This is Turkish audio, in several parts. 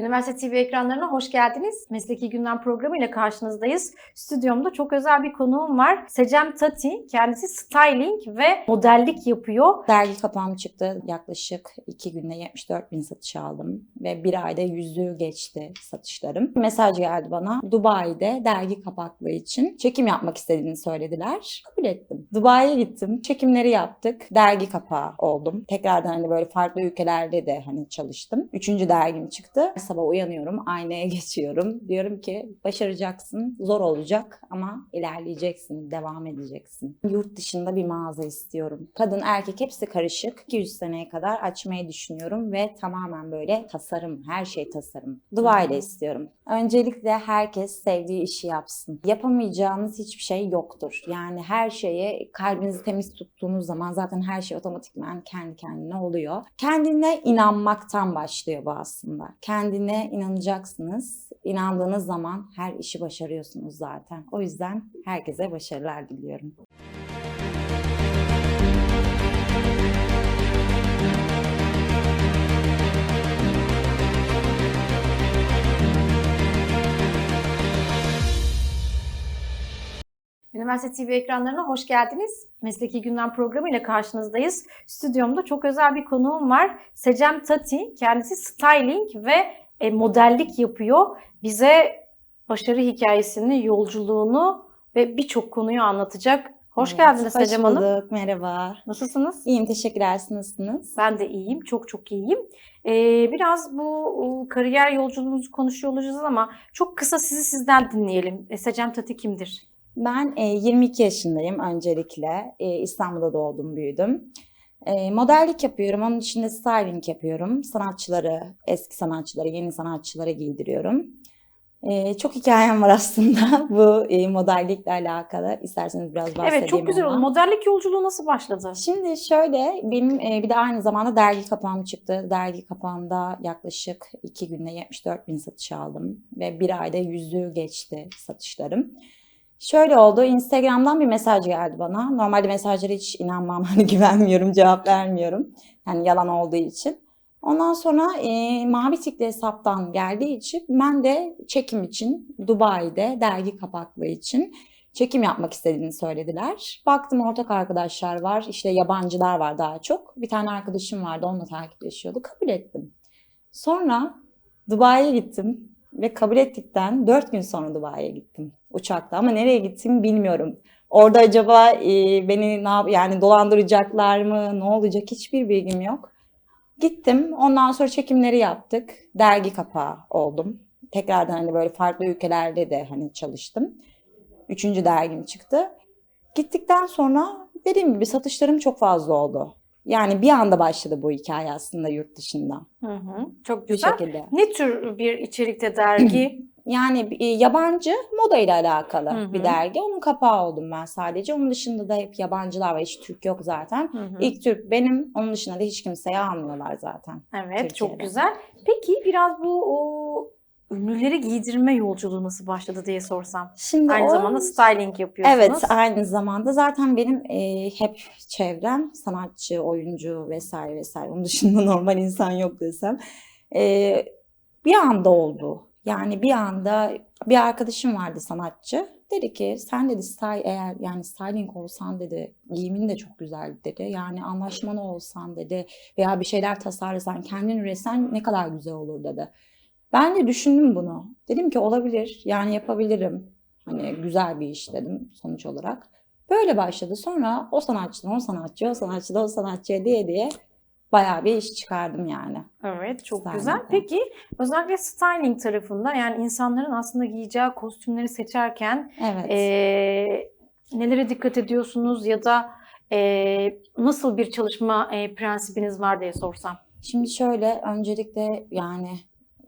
Üniversite TV ekranlarına hoş geldiniz. Mesleki Gündem programı ile karşınızdayız. Stüdyomda çok özel bir konuğum var. Secem Tati. Kendisi styling ve modellik yapıyor. Dergi kapağım çıktı. Yaklaşık iki günde 74 bin satış aldım. Ve bir ayda yüzü geçti satışlarım. Mesaj geldi bana. Dubai'de dergi kapaklığı için çekim yapmak istediğini söylediler. Kabul ettim. Dubai'ye gittim. Çekimleri yaptık. Dergi kapağı oldum. Tekrardan hani böyle farklı ülkelerde de hani çalıştım. Üçüncü dergim çıktı. Sabah uyanıyorum. Aynaya geçiyorum. Diyorum ki başaracaksın. Zor olacak ama ilerleyeceksin. Devam edeceksin. Yurt dışında bir mağaza istiyorum. Kadın erkek hepsi karışık. 200 seneye kadar açmayı düşünüyorum ve tamamen böyle tasarım, her şey tasarım. Dubai'de istiyorum. Öncelikle herkes sevdiği işi yapsın. Yapamayacağınız hiçbir şey yoktur. Yani her şeye kalbinizi temiz tuttuğunuz zaman zaten her şey otomatikman kendi kendine oluyor. Kendine inanmaktan başlıyor bu aslında. Kendine inanacaksınız. İnandığınız zaman her işi başarıyorsunuz zaten. O yüzden herkese başarılar diliyorum. Üniversite TV ekranlarına hoş geldiniz. Mesleki Gündem programı ile karşınızdayız. Stüdyomda çok özel bir konuğum var. Secem Tati. Kendisi styling ve e, modellik yapıyor. Bize başarı hikayesini, yolculuğunu ve birçok konuyu anlatacak. Hoş Evet, geldiniz hoş Secem Hanım. bulduk, Merhaba. Nasılsınız? İyiyim, teşekkürler. Siz nasılsınız? Ben de iyiyim, çok çok iyiyim. Ee, biraz bu kariyer yolculuğunuzu konuşuyor olacağız ama çok kısa sizi sizden dinleyelim. E, Secem Tati kimdir? Ben e, 22 yaşındayım öncelikle. E, İstanbul'da doğdum, büyüdüm. E, modellik yapıyorum. Onun dışında styling yapıyorum. Sanatçıları, eski sanatçıları, yeni sanatçıları giydiriyorum. E, çok hikayem var aslında bu e, modellikle alakalı. İsterseniz biraz bahsedeyim Evet, çok güzel oldu. Modellik yolculuğu nasıl başladı? Şimdi şöyle, benim e, bir de aynı zamanda dergi kapağım çıktı. Dergi kapağında yaklaşık iki günde 74 bin satış aldım. Ve bir ayda yüzü geçti satışlarım. Şöyle oldu, Instagram'dan bir mesaj geldi bana. Normalde mesajlara hiç inanmam, hani güvenmiyorum, cevap vermiyorum. Yani yalan olduğu için. Ondan sonra e, Mavi Tikli hesaptan geldiği için ben de çekim için Dubai'de dergi kapaklığı için çekim yapmak istediğini söylediler. Baktım ortak arkadaşlar var, işte yabancılar var daha çok. Bir tane arkadaşım vardı, onunla takipleşiyordu. Kabul ettim. Sonra Dubai'ye gittim ve kabul ettikten 4 gün sonra Dubai'ye gittim uçakla ama nereye gittim bilmiyorum. Orada acaba e, beni ne yap yani dolandıracaklar mı, ne olacak hiçbir bilgim yok. Gittim, ondan sonra çekimleri yaptık. Dergi kapağı oldum. Tekrardan hani böyle farklı ülkelerde de hani çalıştım. Üçüncü dergim çıktı. Gittikten sonra dediğim gibi satışlarım çok fazla oldu. Yani bir anda başladı bu hikaye aslında yurt dışında. Hı hı, çok güzel. şekilde. Ne tür bir içerikte dergi? Yani e, yabancı moda ile alakalı Hı hı. bir dergi. Onun kapağı oldum ben sadece. Onun dışında da hep yabancılar var. Hiç Türk yok zaten. Hı hı. İlk Türk benim. Onun dışında da hiç kimseyi almıyorlar zaten. Evet, çok Türkiye'de. güzel. Peki biraz bu o, ünlüleri giydirme yolculuğu nasıl başladı diye sorsam. Şimdi Aynı o- zamanda styling yapıyorsunuz. Evet, aynı zamanda zaten benim e, hep çevrem sanatçı, oyuncu vesaire vesaire. Onun dışında normal insan yok desem. E, bir anda oldu. Yani bir anda bir arkadaşım vardı sanatçı. Dedi ki sen dedi style eğer yani styling olsan dedi giyimin de çok güzel dedi. Yani anlaşmalı olsan dedi veya bir şeyler tasarlasan kendin üretsen ne kadar güzel olur dedi. Ben de düşündüm bunu. Dedim ki olabilir yani yapabilirim. Hani güzel bir iş dedim sonuç olarak. Böyle başladı. Sonra o sanatçıdan o sanatçı, o sanatçıdan o sanatçıya diye diye bayağı bir iş çıkardım yani. Evet, çok Styling'den. güzel. Peki özellikle styling tarafında yani insanların aslında giyeceği kostümleri seçerken Evet. eee, nelere dikkat ediyorsunuz ya da eee, nasıl bir çalışma eee, prensibiniz var diye sorsam. Şimdi şöyle öncelikle yani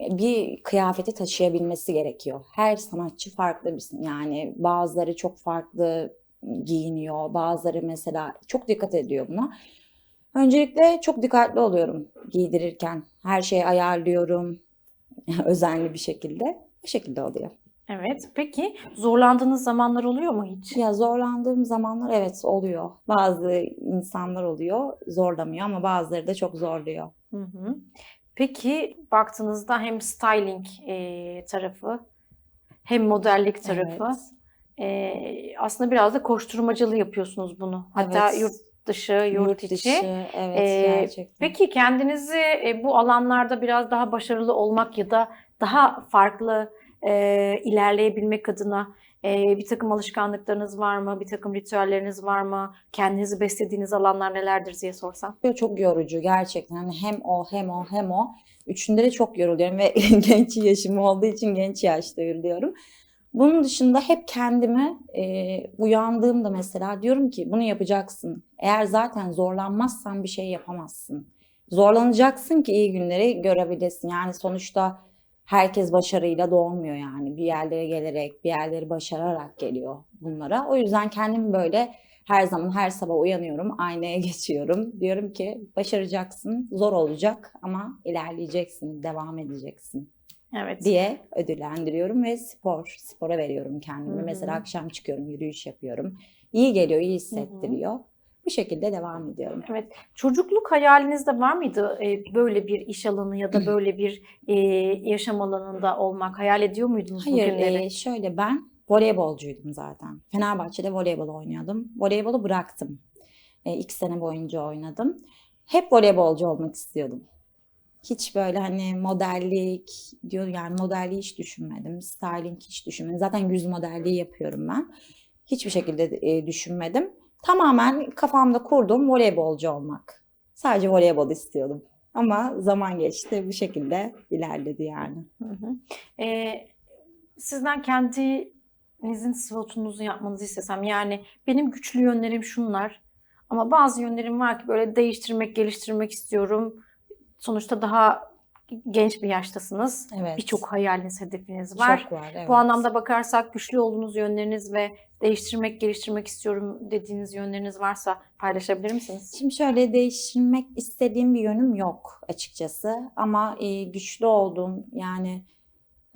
bir kıyafeti taşıyabilmesi gerekiyor. Her sanatçı farklı bir yani bazıları çok farklı giyiniyor, bazıları mesela çok dikkat ediyor buna. Öncelikle çok dikkatli oluyorum giydirirken. Her şeyi ayarlıyorum özenli bir şekilde. Bu şekilde oluyor. Evet. Peki zorlandığınız zamanlar oluyor mu hiç? Ya zorlandığım zamanlar evet oluyor. Bazı insanlar oluyor zorlamıyor ama bazıları da çok zorluyor. Hı hı. Peki baktığınızda hem styling e, tarafı hem modellik tarafı Evet. e, aslında biraz da koşturmacalı yapıyorsunuz bunu. Hatta Evet. yurt dışı, yurt, içi. dışı, evet Ee, gerçekten. Peki kendinizi e, bu alanlarda biraz daha başarılı olmak ya da daha farklı e, ilerleyebilmek adına e, bir takım alışkanlıklarınız var mı? Bir takım ritüelleriniz var mı? Kendinizi beslediğiniz alanlar nelerdir diye sorsam. Çok yorucu gerçekten. Hani hem o hem o hem o. Üçünde de çok yoruluyorum ve genç yaşım olduğu için genç yaşta yoruluyorum. Bunun dışında hep kendimi e, uyandığımda mesela diyorum ki bunu yapacaksın. Eğer zaten zorlanmazsan bir şey yapamazsın. Zorlanacaksın ki iyi günleri görebilesin. Yani sonuçta herkes başarıyla doğmuyor yani. Bir yerlere gelerek, bir yerleri başararak geliyor bunlara. O yüzden kendimi böyle her zaman her sabah uyanıyorum, aynaya geçiyorum. Diyorum ki başaracaksın, zor olacak ama ilerleyeceksin, devam edeceksin Evet. diye ödüllendiriyorum ve spor, spora veriyorum kendimi. Hı hı. Mesela akşam çıkıyorum, yürüyüş yapıyorum. İyi geliyor, iyi hissettiriyor. Bu şekilde devam ediyorum. Evet. Çocukluk hayalinizde var mıydı e, böyle bir iş alanı ya da böyle bir e, yaşam alanında olmak? Hayal ediyor muydunuz Hayır, bugünleri? e, şöyle ben voleybolcuydum zaten. Fenerbahçe'de voleybol oynuyordum. Voleybolu bıraktım. E, iki sene boyunca oynadım. Hep voleybolcu olmak istiyordum. Hiç böyle hani modellik diyor yani modelliği hiç düşünmedim. Styling hiç düşünmedim. Zaten yüz modelliği yapıyorum ben. Hiçbir şekilde e, düşünmedim. Tamamen kafamda kurdum voleybolcu olmak. Sadece voleybol istiyordum. Ama zaman geçti bu şekilde ilerledi yani. Hı hı. Ee, sizden kendinizin SWOT'unuzu yapmanızı istesem yani benim güçlü yönlerim şunlar ama bazı yönlerim var ki böyle değiştirmek, geliştirmek istiyorum. Sonuçta daha genç bir yaştasınız. Evet. Birçok hayaliniz, hedefiniz var. Çok var evet. Bu anlamda bakarsak güçlü olduğunuz yönleriniz ve değiştirmek, geliştirmek istiyorum dediğiniz yönleriniz varsa paylaşabilir misiniz? Şimdi şöyle değiştirmek istediğim bir yönüm yok açıkçası ama e, güçlü olduğum yani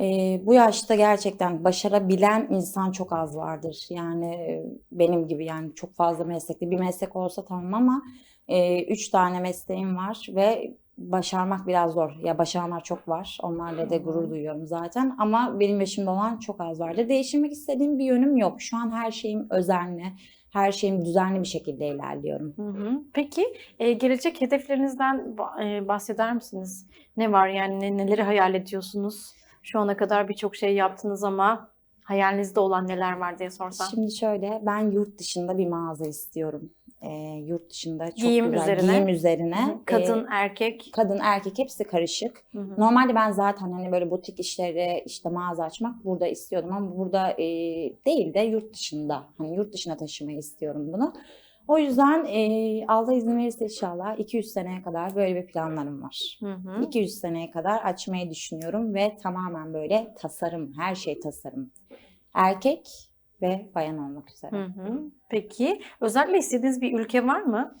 e, bu yaşta gerçekten başarabilen insan çok az vardır. Yani e, benim gibi yani çok fazla meslekli bir meslek olsa tamam ama e, üç tane mesleğim var ve başarmak biraz zor. Ya başaranlar çok var. Onlarla da gurur duyuyorum zaten ama benim yaşımda olan çok az vardır. Değiştirmek istediğim bir yönüm yok. Şu an her şeyim özenli, her şeyim düzenli bir şekilde ilerliyorum. Hı hı. Peki e, gelecek hedeflerinizden e, bahseder misiniz? Ne var yani ne- neleri hayal ediyorsunuz? Şu ana kadar birçok şey yaptınız ama hayalinizde olan neler var diye sorsam. Şimdi şöyle ben yurt dışında bir mağaza istiyorum. Ee, yurt dışında çok Giyim güzel üzerine. giyim üzerine. Hı hı. Kadın, e, erkek. kadın erkek hepsi karışık. Hı hı. Normalde ben zaten hani böyle butik işleri işte mağaza açmak burada istiyordum ama burada e, değil de yurt dışında. Hani yurt dışına taşımayı istiyorum bunu. O yüzden e, Allah izin verirse inşallah 200 seneye kadar böyle bir planlarım var. Hı hı. 200 seneye kadar açmayı düşünüyorum ve tamamen böyle tasarım, her şey tasarım. Erkek ve bayan olmak üzere. Hı hı. Peki özellikle istediğiniz bir ülke var mı?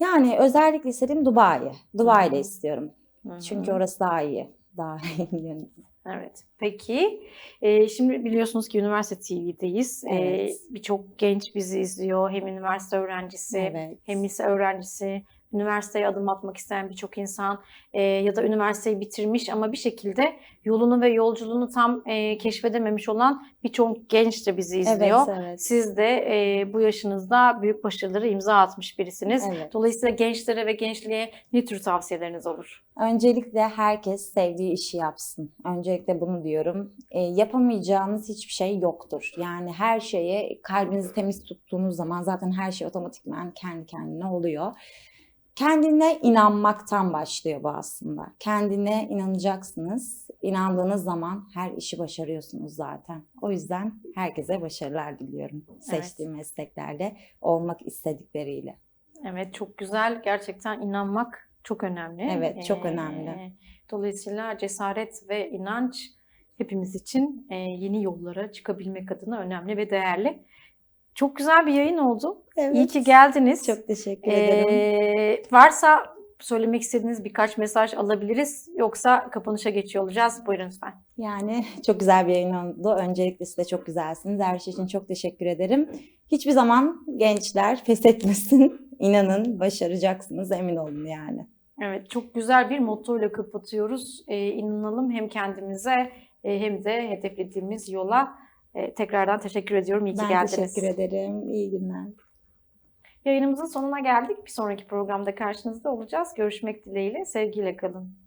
Yani özellikle istediğim Dubai. Dubai'de istiyorum. Hı hı. Çünkü orası daha iyi. Daha iyi. Evet. Peki e, şimdi biliyorsunuz ki Üniversite TV'deyiz. E, Evet. Birçok genç bizi izliyor. Hem üniversite öğrencisi, Evet. hem lise öğrencisi, üniversiteye adım atmak isteyen birçok insan e, ya da üniversiteyi bitirmiş ama bir şekilde yolunu ve yolculuğunu tam e, keşfedememiş olan birçok genç de bizi izliyor. Evet, evet. Siz de e, bu yaşınızda büyük başarıları imza atmış birisiniz. Evet. Dolayısıyla gençlere ve gençliğe ne tür tavsiyeleriniz olur? Öncelikle herkes sevdiği işi yapsın. Öncelikle bunu diyorum. E, yapamayacağınız hiçbir şey yoktur. Yani her şeye kalbinizi temiz tuttuğunuz zaman zaten her şey otomatikman kendi kendine oluyor. Kendine inanmaktan başlıyor bu aslında. Kendine inanacaksınız. İnandığınız zaman her işi başarıyorsunuz zaten. O yüzden herkese başarılar diliyorum. Seçtiğim mesleklerde olmak istedikleriyle. Evet çok güzel. Gerçekten inanmak çok önemli. Evet, çok Ee, önemli. Dolayısıyla cesaret ve inanç hepimiz için e, yeni yollara çıkabilmek adına önemli ve değerli. Çok güzel bir yayın oldu. İyi ki geldiniz. Çok teşekkür ederim. Ee, varsa söylemek istediğiniz birkaç mesaj alabiliriz. Yoksa kapanışa geçiyor olacağız. Buyurun lütfen. Yani çok güzel bir yayın oldu. Öncelikle size çok güzelsiniz. Her şey için çok teşekkür ederim. Hiçbir zaman gençler pes etmesin. İnanın başaracaksınız emin olun yani. Evet, çok güzel bir mottoyla kapatıyoruz. Ee, inanalım hem kendimize e, hem de hedeflediğimiz yola. E, tekrardan teşekkür ediyorum. İyi ki Ben geldiniz. teşekkür ederim. İyi günler. Yayınımızın sonuna geldik. Bir sonraki programda karşınızda olacağız. Görüşmek dileğiyle. Sevgiyle kalın.